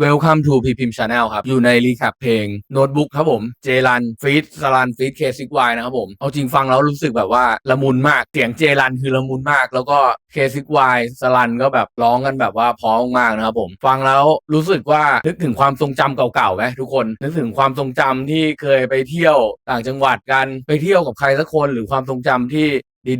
Welcome to พีพิม Channel ครับ อยู่ในรีแคปเพลงโน้ตบุ๊กครับผม เจรันฟีดสลันฟีดเคซิกวนะครับผม เอาจริงฟังแล้วรู้สึกแบบว่าละมุนมาก เสียงเจรันคือละมุนมาก แล้วก็เคซิกวสลันก็แบบร้องกันแบบว่าพราะมมากนะครับผม ฟังแล้วรู้สึกว่านึกถึงความทรงจำเก่าๆไหมทุกคน นึกถึงความทรงจำที่เคยไปเที่ยวต่างจังหวัดกัน ไปเที่ยวกับใครสักคน หรือความทรงจำที่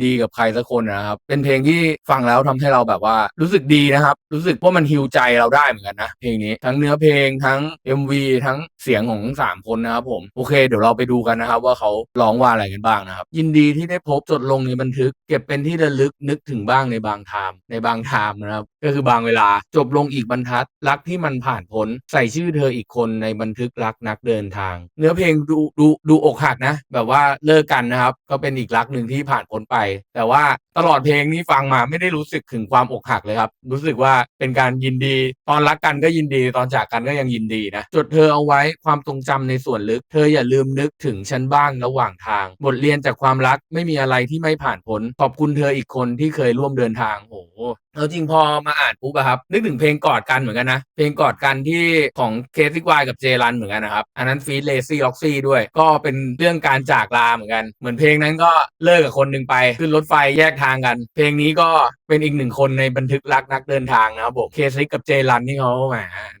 ดีๆ กับใครสักคนนะครับ เป็นเพลงที่ฟังแล้วทำให้เราแบบว่ารู้สึกดีนะครับ รู้สึกว่ามันฮิวใจเราได้เหมือนกันนะเพลงนี้ทั้งเนื้อเพลงทั้ง MV ทั้งเสียงของทั้งสามคนนะครับผมโอเคเดี๋ยวเราไปดูกันนะครับ ว่าเขาร้องว่าอะไรกันบ้างนะครับ ยินดีที่ได้พบจดลงในบันทึก เก็บเป็นที่ระลึกนึกถึงบ้างในบางไทม์ในบางไทม์นะครับก็คือบางเวลาจบลงอีกบรรทัด รักที่มันผ่านพ้นใส่ชื่อเธออีกคนในบันทึกรักนักเดินทาง เนื้อเพลงดูดูดูอกหักนะ แบบว่าเลิกกันนะครับ ก็เป็นอีกรักหนึ่งที่ผ่านพ้นไปแต่ว่าตลอดเพลงนี้ฟังมาไม่ได้รู้สึกถึงความอกหักเลยครับ รู้สึกว่าเป็นการยินดี ตอนรักกันก็ยินดีตอนจากกันก็ยังยินดีนะจดเธอเอาไว้ความทรงจำในส่วนลึก เธออย่าลืมนึกถึงฉันบ้างระหว่างทาง บทเรียนจากความรักไม่มีอะไรที่ไม่ผ่านพ้นขอบคุณเธออีกคนที่เคยร่วมเดินทางโอ้โหเอาจริงพอมาอ่านปุ๊บอะครับ นึกถึงเพลงกอดกันเหมือนกันนะ เพลงกอดกันที่ของเคซิกวายกับเจรันเหมือนกันนะครับ อันนั้นฟีดเลซี่ล็อกซี่ด้วย ก็เป็นเรื่องการจากลาเหมือนกัน เหมือนเพลงนั้นก็เลิกกับคนหนึ่งไปขึ้นรถไฟแยกทางกัน เพลงนี้ก็เป็นอีกหนึ่งคนในบันทึกรักนักเดินทางนะครับผมเคซิกกับเจรันนี่เขาแหม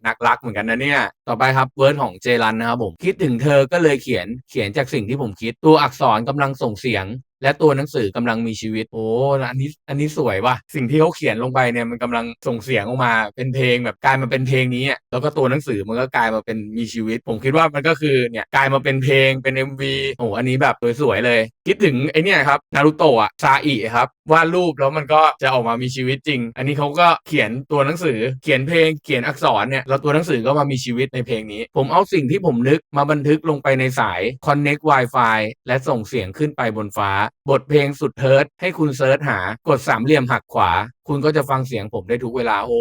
นักรักเหมือนกันนะเนี่ย ต่อไปครับเวิร์ดของเจรันนะครับผมคิดถึงเธอก็เลยเขียนเขียนจากสิ่งที่ผมคิดตัวอักษรกำลังส่งเสียง และตัวหนังสือกำลังมีชีวิต โอ้อันนี้อันนี้สวยว่ะสิ่งที่เขาเขียนลงไปเนี่ยมันกำลังส่งเสียงออกมาเป็นเพลงแบบกลายมาเป็นเพลงนี้อะแล้วก็ตัวหนังสือมันก็กลายมาเป็นมีชีวิต ผมคิดว่ามันก็คือเนี่ยกลายมาเป็นเพลงเป็น MV โอ้อันนี้แบบสวยๆเลย คิดถึงไอเนี่ยครับนารุโตะซาอิครับวาดรูปแล้วมันก็จะออกมามีชีวิตจริง อันนี้เขาก็เขียนตัวหนังสือเขียนเพลงเขียนอักษรเนี่ยแล้วตัวหนังสือก็มามีชีวิตในเพลงนี้ ผมเอาสิ่งที่ผมนึกมาบันทึกลงไปในสาย Connect Wi-Fi และส่งเสียงขึ้นไปบนฟ้าบทเพลงสุดเทิร์ดให้คุณเซิร์ชหากดสามเหลี่ยมหักขวาคุณก็จะฟังเสียงผมได้ทุกเวลาโอ้โห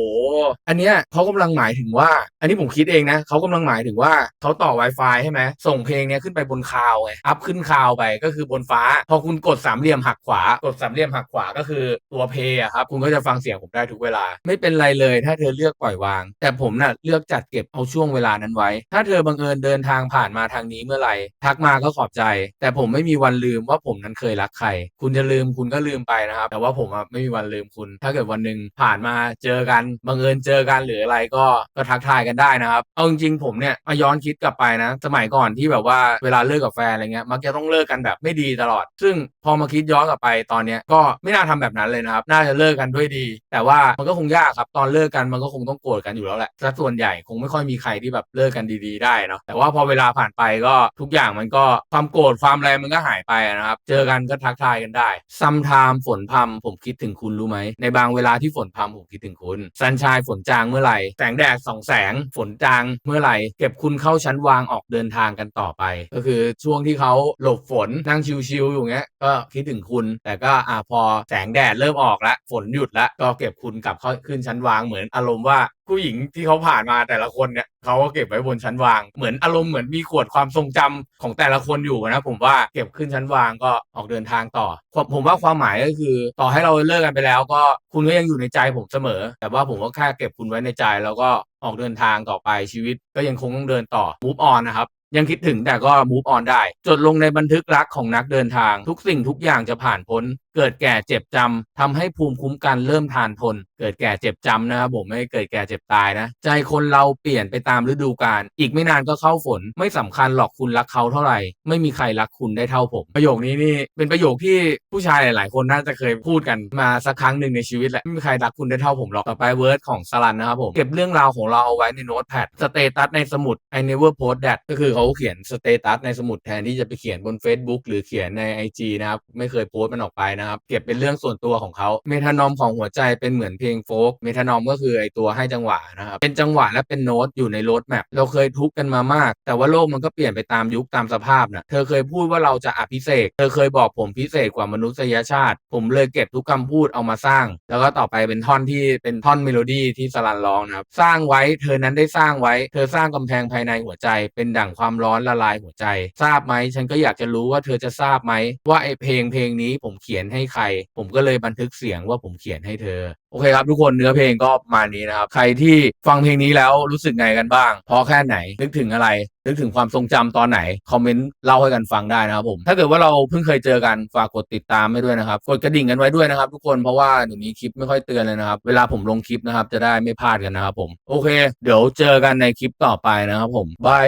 อันเนี้ยเขากำลังหมายถึงว่า อันนี้ผมคิดเองนะเขากำลังหมายถึงว่าเขาต่อ Wi-Fi ใช่ไหมส่งเพลงเนี้ยขึ้นไปบนคาวไงอัพขึ้นคาวไปก็คือบนฟ้า พอคุณกดสามเหลี่ยมหักขวากดสามเหลี่ยมหักขวาก็คือตัวเพย์ครับคุณก็จะฟังเสียงผมได้ทุกเวลา ไม่เป็นไรเลย ถ้าเธอเลือกปล่อยวาง แต่ผมน่ะเลือกจัดเก็บเอาช่วงเวลานั้นไว้ ถ้าเธอบังเอิญเดินทางผ่านมาทางนี้เมื่อไหร่ทักมาก็ขอบใจ แต่ผมไม่มีวันลืมว่าผมนั้นเคยรักใคร คุณจะลืมคุณก็ลืมไปนะครับแต่ว่าผมไม่มีวันลืมคุณถ้าเกิดวันหนึ่งผ่านมาเจอกันบังเอิญเจอกันหรืออะไรก็ก็ทักทายกันได้นะครับเอาจริงๆผมเนี่ยมาย้อนคิดกลับไปนะ สมัยก่อนที่แบบว่าเวลาเลิกกับแฟนอะไรเงี้ยมักจะต้องเลิกกันแบบไม่ดีตลอด ซึ่งพอมาคิดย้อนกลับไปตอนเนี้ยก็ไม่น่าทำแบบนั้นเลยนะครับ น่าจะเลิกกันด้วยดี แต่ว่ามันก็คงยากครับตอนเลิกกันมันก็คงต้องโกรธกันอยู่แล้วแหละซะส่วนใหญ่คงไม่ค่อยมีใครที่แบบเลิกกันดีๆได้เนาะแต่ว่าพอเวลาผ่านไปก็ทุกอย่างมันก็ความโกรธความอะไรมันก็หายไปนะครับ เจอกันก็ทักทายกันได้ซัมไทม์ฝนพรำผมคิดถึงคุณรู้ไหมในบางเวลาที่ฝนพามผมคิดถึงคุณสันชายฝนจางเมื่อไหร่ แสงแดดสองแสง ฝนจางเมื่อไหร่ เก็บคุณเข้าชั้นวางออกเดินทางกันต่อไป ก็คือช่วงที่เขาหลบฝนนั่งชิวๆอยู่เงี้ย ก็คิดถึงคุณ แต่ก็อ่าพอแสงแดดเริ่มออกแล้วฝนหยุดแล้วก็เก็บคุณกลับเข้าขึ้นชั้นวางเหมือนอารมณ์ว่า ผู้หญิงที่เขาผ่านมาแต่ละคนเนี่ยเขาก็เก็บไว้บนชั้นวาง เหมือนอารมณ์เหมือนมีขวดความทรงจำของแต่ละคนอยู่นะ ผมว่าเก็บขึ้นชั้นวางก็ออกเดินทางต่อผมผมว่าความหมายก็คือ ต่อให้เราเลิกกันไปแล้ว ก็คุณก็ยังอยู่ในใจผมเสมอ แต่ว่าผมก็แค่เก็บคุณไว้ในใจ แล้วก็ออกเดินทางต่อไปชีวิต ก็ยังคงต้องเดินต่อ move on นะครับยังคิดถึงแต่ก็ move on ได้ จดลงในบันทึกรักของนักเดินทาง ทุกสิ่งทุกอย่างจะผ่านพ้นเกิดแก่เจ็บจำทำให้ภูมิคุ้มกันเริ่มทานทน เกิดแก่เจ็บจำนะครับผมไม่เกิดแก่เจ็บตายนะ ใจคนเราเปลี่ยนไปตามฤดูกาลอีกไม่นานก็เข้าฝน ไม่สำคัญหรอกคุณรักเขาเท่าไหร่ ไม่มีใครรักคุณได้เท่าผม ประโยคนี้นี่เป็นประโยคที่ผู้ชายหลาย ๆ คนน่าจะเคยพูดกันมาสักครั้งหนึ่งในชีวิตแหละไม่มีใครรักคุณได้เท่าผมหรอกต่อไปเวิร์ดของสลันนะครับผมเก็บเรื่องราวของเราเอาไว้ในโน้ตแพดสเตตัสในสมุด I never post that ก็คือเขาเขียนสเตตัสในสมุดแทนที่จะไปเขียนบน Facebook หรือเขียนใน IG นะครับไม่เคยโพสต์มันออกไปนะครับ เก็บเป็นเรื่องส่วนตัวของเขาเมทานอมของหัวใจเป็นเหมือนเพลงโฟกเมทานอมก็คือไอตัวให้จังหวะนะครับ เป็นจังหวะและเป็นโน้ตอยู่ในโรดแมปเราเคยทุกข์กันมามาก แต่ว่าโลกมันก็เปลี่ยนไปตามยุคตามสภาพนะเธอเคยพูดว่าเราจะอภิเษกเธอเคยบอกผมพิเศษกว่ามนุษยชาติ ผมเลยเก็บทุกคำพูดเอามาสร้าง แล้วก็ต่อไปเป็นท่อนที่เป็นท่อนเมโลดี้ที่สลันร้องนะครับสร้างไว้เธอนั้นได้สร้างไว้ เธอสร้างกำแพงภายในหัวใจ เป็นดั่งความร้อนละลายหัวใจ ทราบไหมฉันก็อยากจะรู้ว่าเธอจะทราบไหมว่าไอเพลงเพลงนี้ผมเขียนให้ใคร ผมก็เลยบันทึกเสียงว่าผมเขียนให้เธอ โอเคครับทุกคนเนื้อเพลงก็ประมาณนี้นะครับ ใครที่ฟังเพลงนี้แล้วรู้สึกไงกันบ้าง เพราะแค่ไหน นึกถึงอะไร นึกถึงความทรงจำตอนไหน คอมเมนต์เล่าให้กันฟังได้นะครับผม ถ้าเกิดว่าเราเพิ่งเคยเจอกัน ฝากกดติดตามไว้ด้วยนะครับ กดกระดิ่งกันไว้ด้วยนะครับ ทุกคน เพราะว่าเดี๋ยวนี้คลิปไม่ค่อยเตือนเลยนะครับ เวลาผมลงคลิปนะครับจะได้ไม่พลาดกันนะครับผม โอเค เดี๋ยวเจอกันในคลิปต่อไปนะครับผมบาย